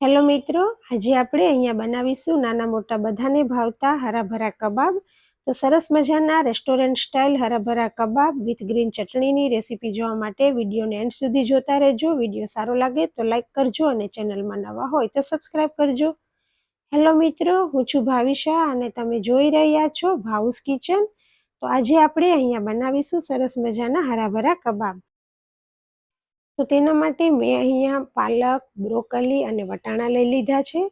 Hello મિત્રો, આજે આપણે અહીંયા બનાવીશું નાના મોટા બધાને ભાવતા હરાભરા કબાબ. તો સરસ મજાના restaurant style હરાભરા kebab with green ચટણીની રેસીપી જોવા માટે વિડીયોને એન્ડ સુધી જોતા રહેજો. વીડિયો સારો લાગે તો લાઇક કરજો અને ચેનલમાં નવા હોય તો સબસ્ક્રાઈબ કરજો. હેલો મિત્રો, હું છું ભાવિશા અને તમે જોઈ રહ્યા છો ભાઉસ કિચન. તો આજે આપણે અહીંયા બનાવીશું સરસ મજાના હરાભરા કબાબ. તો તેના માટે મેં અહીંયા પાલક, બ્રોકલી અને વટાણા લઈ લીધા છે.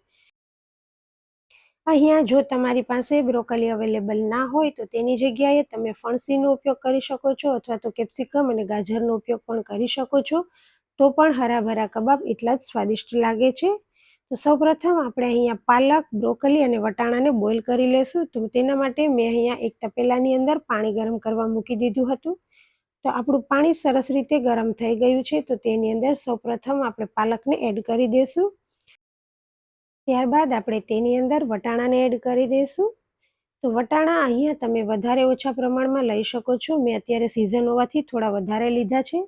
અહીંયા જો તમારી પાસે બ્રોકલી અવેલેબલ ના હોય તો તેની જગ્યાએ તમે ફણસીનો ઉપયોગ કરી શકો છો અથવા તો કેપ્સિકમ અને ગાજરનો ઉપયોગ પણ કરી શકો છો. તો પણ હરાભરા કબાબ એટલા જ સ્વાદિષ્ટ લાગે છે. તો સૌપ્રથમ આપણે અહીંયા પાલક, બ્રોકલી અને વટાણાને બોઇલ કરી લેશું. તો તેના માટે મેં અહીંયા એક તપેલાની અંદર પાણી ગરમ કરવા મૂકી દીધું હતું. તો આપણું પાણી સરસ રીતે ગરમ થઈ ગયું છે, તો તેની અંદર સૌપ્રથમ આપણે પાલકને એડ કરી દઈશું ત્યારબાદ આપણે તેની અંદર વટાણાને એડ કરી દઈશું તો વટાણા અહીંયા તમે વધારે ઓછા પ્રમાણમાં લઈ શકો છો. મેં અત્યારે સિઝન હોવાથી થોડા વધારે લીધા છે.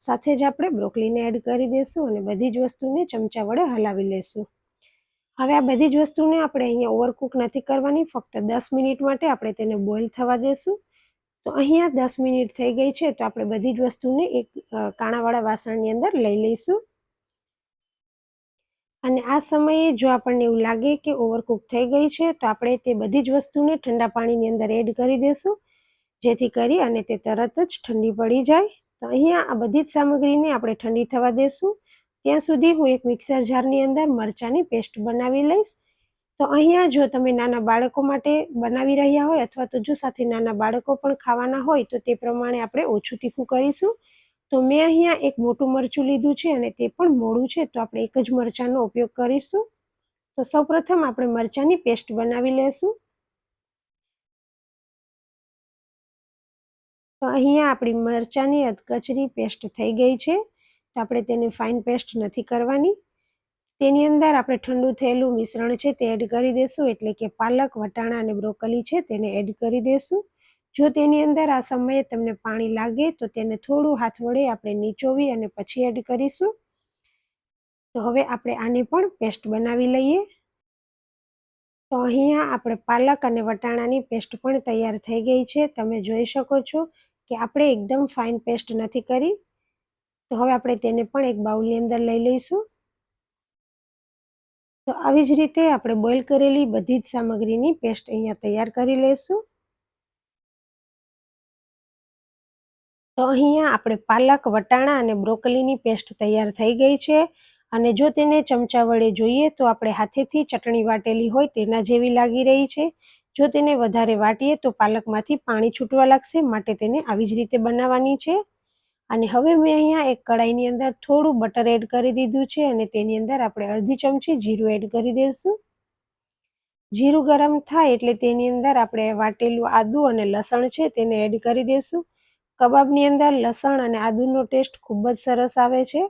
સાથે જ આપણે બ્રોકલીને એડ કરી દઈશું અને બધી જ વસ્તુને ચમચા વડે હલાવી લેશું. હવે આ બધી જ વસ્તુને આપણે અહીંયા ઓવરકુક નથી કરવાની, ફક્ત દસ મિનિટ માટે આપણે તેને બોઇલ થવા દેશું. તો અહીંયા દસ મિનિટ થઈ ગઈ છે, તો આપણે બધી જ વસ્તુને એક કાણાવાળા વાસણની અંદર લઈ લઈશું. અને આ સમયે જો આપણને એવું લાગે કે ઓવરકુક થઈ ગઈ છે, તો આપણે તે બધી જ વસ્તુને ઠંડા પાણીની અંદર એડ કરી દઈશું જેથી કરી અને તે તરત જ ઠંડી પડી જાય. તો અહીંયા આ બધી જ સામગ્રીને આપણે ઠંડી થવા દેશું. ત્યાં સુધી હું એક મિક્સર જારની અંદર મરચાંની પેસ્ટ બનાવી લઈશ. તો અહીંયા જો તમે નાના બાળકો માટે બનાવી રહ્યા હોય અથવા તો જો સાથે નાના બાળકો પણ ખાવાના હોય, તો તે પ્રમાણે આપણે ઓછું તીખું કરીશું. તો મેં અહીંયા એક મોટું મરચું લીધું છે અને તે પણ મોડું છે, તો આપણે એક જ મરચાંનો ઉપયોગ કરીશું. તો સૌપ્રથમ આપણે મરચાંની પેસ્ટ બનાવી લેશું. તો અહીંયા આપણી મરચાંની અધકચરી પેસ્ટ થઈ ગઈ છે, તો આપણે તેને ફાઇન પેસ્ટ નથી કરવાની. તેની અંદર આપણે ઠંડુ થયેલું મિશ્રણ છે તે એડ કરી દઈશું એટલે કે પાલક, વટાણા અને બ્રોકલી છે તેને એડ કરી દઈશું જો તેની અંદર આ સમયે તમને પાણી લાગે તો તેને થોડું હાથ વડે આપણે નીચોવી અને પછી એડ કરીશું. તો હવે આપણે આને પણ પેસ્ટ બનાવી લઈએ. તો અહીંયા આપણે પાલક અને વટાણાની પેસ્ટ પણ તૈયાર થઈ ગઈ છે. તમે જોઈ શકો છો કે આપણે એકદમ ફાઇન પેસ્ટ નથી કરી. તો હવે આપણે તેને પણ એક બાઉલની અંદર લઈ લઈશું. તો આવી જ રીતે આપણે બોઇલ કરેલી બધી જ સામગ્રીની પેસ્ટ અહીંયા તૈયાર કરી લઈશું. તો અહીંયા આપણે પાલક, વટાણા અને બ્રોકલીની પેસ્ટ તૈયાર થઈ ગઈ છે અને જો તેને ચમચા વડે જોઈએ તો આપણે હાથેથી ચટણી વાટેલી હોય તેના જેવી લાગી રહી છે. જો તેને વધારે વાટીએ તો પાલકમાંથી પાણી છૂટવા લાગશે, માટે તેને આવી જ રીતે બનાવવાની છે. અને હવે મેં અહીંયા એક કડાઈની અંદર થોડું બટર એડ કરી દીધું છે અને તેની અંદર આપણે અડધી ચમચી જીરું એડ કરી દઈશું. જીરું ગરમ થાય એટલે તેની અંદર આપણે વાટેલું આદું અને લસણ છે તેને એડ કરી દઈશું. કબાબની અંદર લસણ અને આદુનો ટેસ્ટ ખૂબ જ સરસ આવે છે.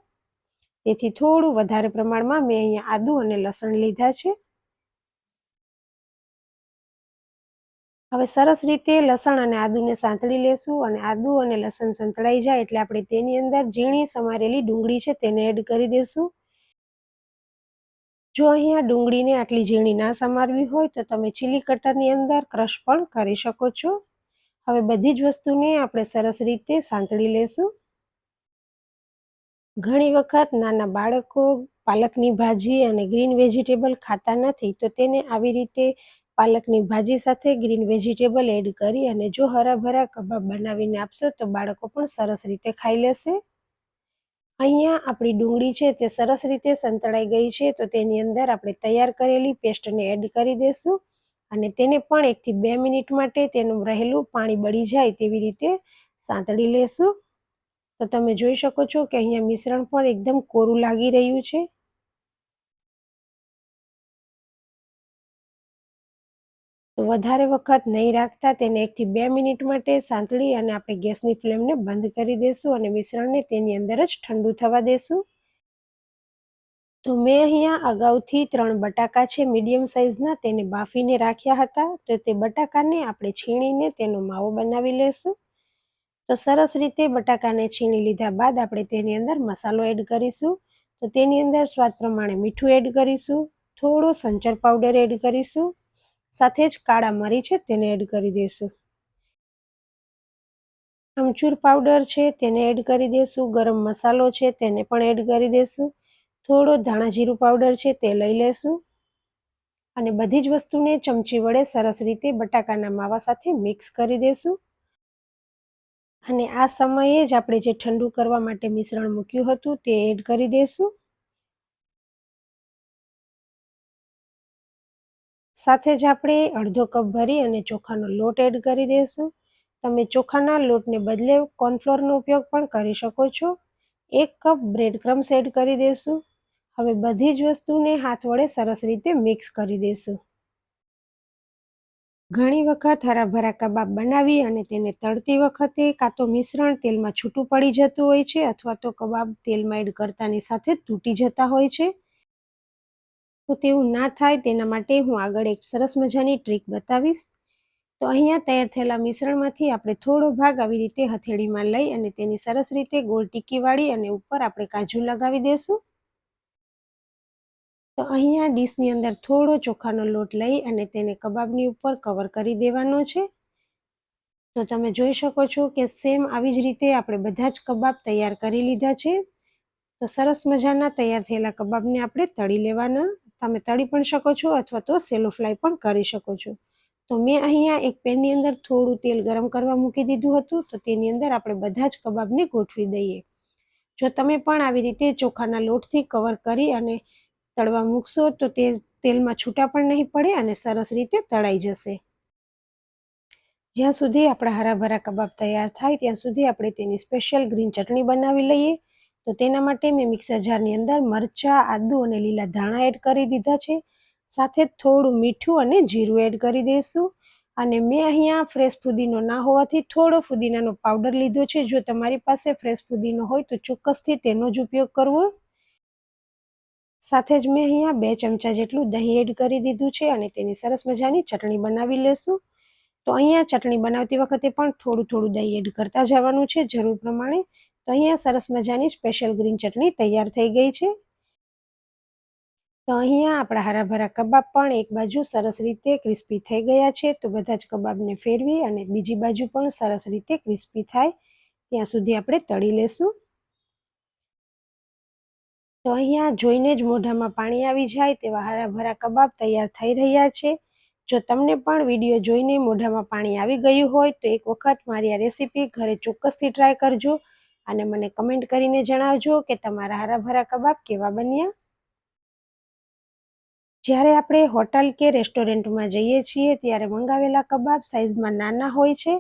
તેથી થોડું વધારે પ્રમાણમાં મેં અહીંયા આદું અને લસણ લીધા છે. હવે સરસ રીતે લસણ અને આદુને સાંતળી લેશું અને આદુ અને લસણ સંતળાઈ જાય એટલે આપણે તેની અંદર ઝીણી સમારેલી ડુંગળી છે તેને એડ કરી દઈશું જો અહીંયા ડુંગળીને આટલી ઝીણી ના સમારવી હોય તો તમે ચીલી કટરની અંદર ક્રશ પણ કરી શકો છો. હવે બધી જ વસ્તુને આપણે સરસ રીતે સાંતળી લેશું. ઘણી વખત નાના બાળકો પાલકની ભાજી અને ગ્રીન વેજીટેબલ ખાતા નથી તો તેને આવી રીતે પાલકની ભાજી સાથે ગ્રીન વેજીટેબલ એડ કરી અને જો હરાભરા કબાબ બનાવીને આપશો તો બાળકો પણ સરસ રીતે ખાઈ લેશે. અહીંયા આપણી ડુંગળી છે તે સરસ રીતે સંતળાઈ ગઈ છે તો તેની અંદર આપણે તૈયાર કરેલી પેસ્ટને એડ કરી દેશું અને તેને પણ એકથી બે મિનિટ માટે તેનું રહેલું પાણી બળી જાય તેવી રીતે સાંતળી લેશું. તો તમે જોઈ શકો છો કે અહીંયા મિશ્રણ પણ એકદમ કોરું લાગી રહ્યું છે. વધારે વખત નહીં રાખતા તેને એકથી બે મિનિટ માટે સાંતળી અને આપણે ગેસની ફ્લેમને બંધ કરી દઈશું અને મિશ્રણને તેની અંદર જ ઠંડુ થવા દેશું. તો મેં અહીંયા અગાઉથી ત્રણ બટાકા છે મીડિયમ સાઇઝના તેને બાફીને રાખ્યા હતા. તો તે બટાકાને આપણે છીણીને તેનો માવો બનાવી લેશું. તો સરસ રીતે બટાકાને છીણી લીધા બાદ આપણે તેની અંદર મસાલો એડ કરીશું. તો તેની અંદર સ્વાદ પ્રમાણે મીઠું એડ કરીશું. થોડો સંચર પાવડર એડ કરીશું. સાથે જ કાળા મરી છે તેને એડ કરી દઈશું અમચૂર પાવડર છે તેને એડ કરી દઈશું ગરમ મસાલો છે તેને પણ એડ કરી દઈશું થોડો ધાણા જીરું પાવડર છે તે લઈ લેશું. અને બધી જ વસ્તુને ચમચી વડે સરસ રીતે બટાકાના માવા સાથે મિક્સ કરી દઈશું અને આ સમયે જ આપણે જે ઠંડુ કરવા માટે મિશ્રણ મૂક્યું હતું તે એડ કરી દઈશું સાથે જ આપણે અડધો કપ ભરી અને ચોખાનો લોટ એડ કરી દઈશું તમે ચોખાના લોટને બદલે કોર્નફ્લોરનો ઉપયોગ પણ કરી શકો છો. એક કપ બ્રેડ ક્રમ્સ એડ કરી દઈશું હવે બધી જ વસ્તુને હાથ વડે સરસ રીતે મિક્સ કરી દઈશું ઘણી વખત હરાભરા કબાબ બનાવી અને તેને તળતી વખતે કાં તો મિશ્રણ તેલમાં છૂટું પડી જતું હોય છે અથવા તો કબાબ તેલમાં એડ કરતાની સાથે તૂટી જતા હોય છે. તો તેવું ના થાય તેના માટે હું આગળ એક સરસ મજાની ટ્રીક બતાવીશ. તો અહીંયા તૈયાર થયેલા મિશ્રણમાંથી આપણે થોડો ભાગ આવી રીતે હથેળીમાં લઈ અને તેની સરસ રીતે ગોળ ટીકી વાળી અને ઉપર આપણે કાજુ લગાવી દઈશું તો અહીંયા ડીશની અંદર થોડો ચોખાનો લોટ લઈ અને તેને કબાબની ઉપર કવર કરી દેવાનો છે. તો તમે જોઈ શકો છો કે સેમ આવી જ રીતે આપણે બધા જ કબાબ તૈયાર કરી લીધા છે. તો સરસ મજાના તૈયાર થયેલા કબાબને આપણે તળી લેવાના. તમે તળી પણ શકો છો અથવા તો સેલો ફ્રાય પણ કરી શકો છો. તો મેં અહીંયા એક પેનની અંદર થોડું તેલ ગરમ કરવા મૂકી દીધું હતું, તો તેની અંદર આપણે બધા જ કબાબને ગોઠવી દઈએ. જો તમે પણ આવી રીતે ચોખાના લોટથી કવર કરી અને તળવા મૂકશો, તો તે તેલમાં છૂટા પણ નહીં પડે અને સરસ રીતે તળાઈ જશે. જ્યાં સુધી આપણા હરાભરા કબાબ તૈયાર થાય, ત્યાં સુધી આપણે તેની સ્પેશિયલ ગ્રીન ચટણી બનાવી લઈએ. તો તેના માટે મેં મિક્સર જારની અંદર મરચાં, આદુ અને લીલા ધાણા એડ કરી દીધા છે. સાથે થોડું મીઠું અને જીરું એડ કરી દઈશું અને મેં અહીંયા ફ્રેશ ફુદીનો ના હોવાથી થોડો ફુદીનાનો પાવડર લીધો છે. જો તમારી પાસે ફ્રેશ ફુદીનો હોય તો ચોક્કસથી તેનો જ ઉપયોગ કરવો. સાથે જ મેં અહીંયા બે ચમચા જેટલું દહીં એડ કરી દીધું છે અને તેની સરસ મજાની ચટણી બનાવી લેશું. તો અહીંયા ચટણી બનાવતી વખતે પણ થોડું થોડું દહીં એડ કરતા જવાનું છે. જરૂર પ્રમાણે તો અહીંયા સરસ મજાની સ્પેશિયલ ગ્રીન ચટણી તૈયાર થઈ ગઈ છે. તો અહીંયા આપણા હરાભરા કબાબ પણ એક બાજુ સરસ રીતે ક્રિસ્પી થઈ ગયા છે. તો બધા જ કબાબને ફેરવી અને બીજી બાજુ પણ સરસ રીતે ક્રિસ્પી થાય. ત્યાં સુધી આપણે તળી લેશું. તો અહીંયા જોઈને જ મોઢામાં પાણી આવી જાય તેવા હરાભરા કબાબ તૈયાર થઈ રહ્યા છે. જો તમને પણ વીડિયો જોઈને મોઢામાં પાણી આવી ગયું હોય તો એક વખત મારી આ રેસીપી ઘરે ચોક્કસથી ટ્રાય કરજો. અને મને કમેન્ટ કરીને જણાવજો કે તમારા હરાભરા કબાબ કેવા બન્યા. જ્યારે આપણે હોટલ કે રેસ્ટોરન્ટમાં જઈએ છીએ ત્યારે મંગાવેલા કબાબ સાઇઝમાં નાના હોય છે.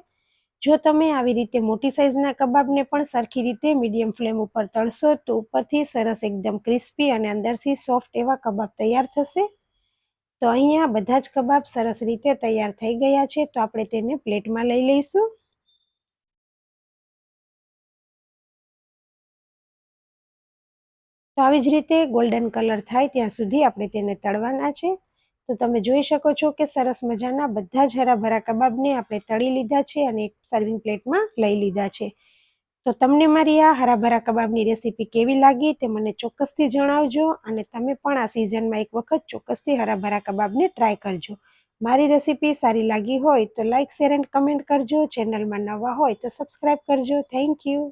જો તમે આવી રીતે મોટી સાઇઝના કબાબને પણ સરખી રીતે મીડિયમ ફ્લેમ ઉપર તળશો તો ઉપરથી સરસ એકદમ ક્રિસ્પી અને અંદરથી સોફ્ટ એવા કબાબ તૈયાર થશે. તો અહીંયા બધા જ કબાબ સરસ રીતે તૈયાર થઈ ગયા છે તો આપણે તેને પ્લેટમાં લઈ લઈશું. તો આવી જ રીતે ગોલ્ડન કલર થાય ત્યાં સુધી આપણે તેને તળવાના છે. તો તમે જોઈ શકો છો કે સરસ મજાના બધા જ હરાભરા કબાબને આપણે તળી લીધા છે અને એક સર્વિંગ પ્લેટમાં લઈ લીધા છે. તો તમને મારી આ હરાભરા કબાબની રેસીપી કેવી લાગી તે મને ચોક્કસથી જણાવજો અને તમે પણ આ સિઝનમાં એક વખત ચોક્કસથી હરાભરા કબાબને ટ્રાય કરજો. મારી રેસીપી સારી લાગી હોય તો લાઇક શેર એન્ડ કમેન્ટ કરજો. ચેનલમાં નવા હોય તો સબસ્ક્રાઈબ કરજો. Thank you